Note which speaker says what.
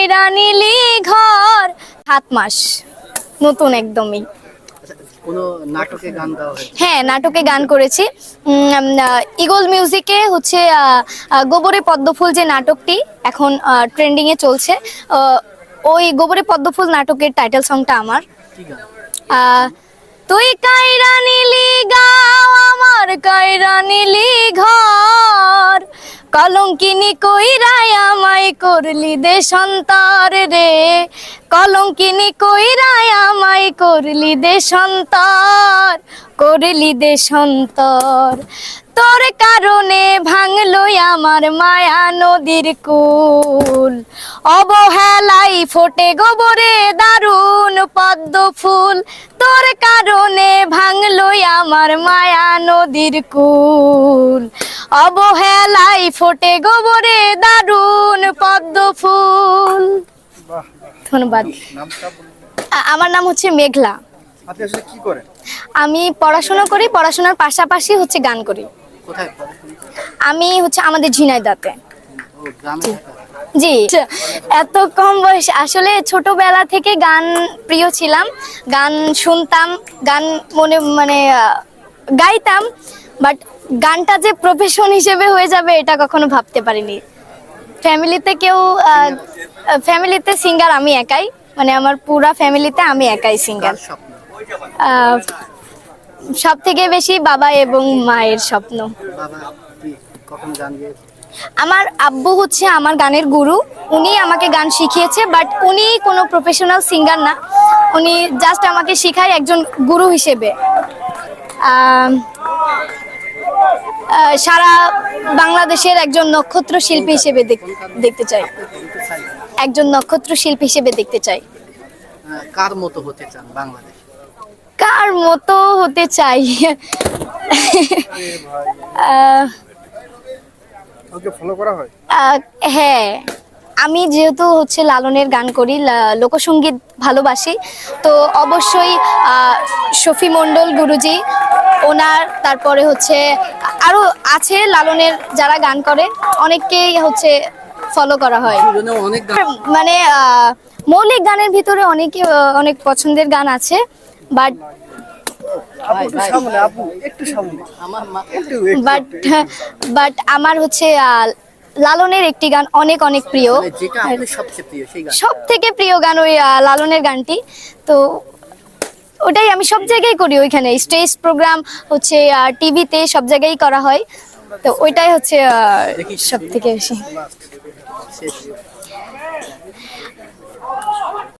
Speaker 1: কাইরা নিলি ঘর সাত মাস। নতুন একদমই।
Speaker 2: আচ্ছা,
Speaker 1: হ্যাঁ নাটকে গান করেছি। ইগল মিউজিকে হচ্ছে গোবরে পদ্মফুল যে নাটকটি এখন ট্রেন্ডিং এ চলছে ওই গোবরে পদ্মফুল নাটকের টাইটেল সংটা আমার। তুই কাইরা নিলি গাও আমার কাইরা নিলি ঘর কলঙ্কিনি কইরাই আমায় করলি দেশান্তর রে। কলঙ্কিনি কইরাই আমায় করলি দেশান্তর করলি দেশান্তর তোর কারণে ভাঙলো আমার মায়া নদীর কুল। অবহেলাই ফোটে গোবরে দারুণ পদ্ম ফুল। তোর কারণে ভাঙলো আমার মায়া নদীর কুল। অবহেলাই ফোটে গোবরে দারুণ পদ্ম ফুল। ধন্যবাদ। আমার নাম হচ্ছে মেঘলা।
Speaker 3: আপনি আসলে কি করেন?
Speaker 1: আমি পড়াশোনা করি পড়াশোনার পাশাপাশি হচ্ছে গান করি।
Speaker 2: কোথায়
Speaker 1: আমি হচ্ছে আমাদের ঝিনাইদাতে জি। এত কম বয়স আসলে ছোটবেলা থেকে গান প্রিয় ছিলাম। গান শুনতাম গান মনে মানে গাইতাম। বাট গানটা যে প্রফেশন হিসেবে হয়ে যাবে, এটা কখনো ভাবতে পারিনি। ফ্যামিলিতে কেউ ফ্যামিলিতে সিঙ্গার আমি একাই। মানে আমার পুরা ফ্যামিলিতে আমি একাই সিঙ্গার সব থেকে বেশি বাবা এবং মায়ের স্বপ্ন। আমার আব্বু হচ্ছে আমার গানের গুরু। উনি আমাকে গান শিখিয়েছে, বাট উনি কোনো প্রফেশনাল সিঙ্গার না। উনি জাস্ট আমাকে শেখায় একজন গুরু হিসেবে। সারা বাংলাদেশের একজন নক্ষত্র শিল্পী হিসেবে দেখতে চাই। একজন নক্ষত্র শিল্পী হিসেবে দেখতে চাই।
Speaker 2: কার মতো হতে চান বাংলাদেশ?
Speaker 1: কার মতো হতে চাই? আহ,
Speaker 3: ওকে ফলো করা হয়?
Speaker 1: হ্যাঁ। আমি যেহেতু হচ্ছে লালনের গান করি লা- লোকসঙ্গীত ভালোবাসি তো অবশ্যই আহ, শফি মণ্ডল গুরুজি ওনার তারপরে হচ্ছে আরও আছে লালনের যারা গান করে অনেককেই হচ্ছে ফলো করা হয়। মানে মৌলিক গানের ভিতরে অনেক অনেক পছন্দের গান আছে বাট
Speaker 3: আপু একটু সামনে আপু একটু সামনে।
Speaker 2: আমার মা
Speaker 3: একটু
Speaker 1: বাট বাট আমার হচ্ছে লালনের একটি গান অনেক অনেক প্রিয়।
Speaker 2: মানে যেটা আপনার সবচেয়ে প্রিয় সেই গান
Speaker 1: সব থেকে প্রিয় গান ওই লালনের গানটি। তো ওটাই আমি সব জায়গায় করি ওইখানে। স্টেজ প্রোগ্রাম হচ্ছে টিভিতে সব জায়গায় করা হয়। তো ওইটাই হচ্ছে সব থেকে বেশি।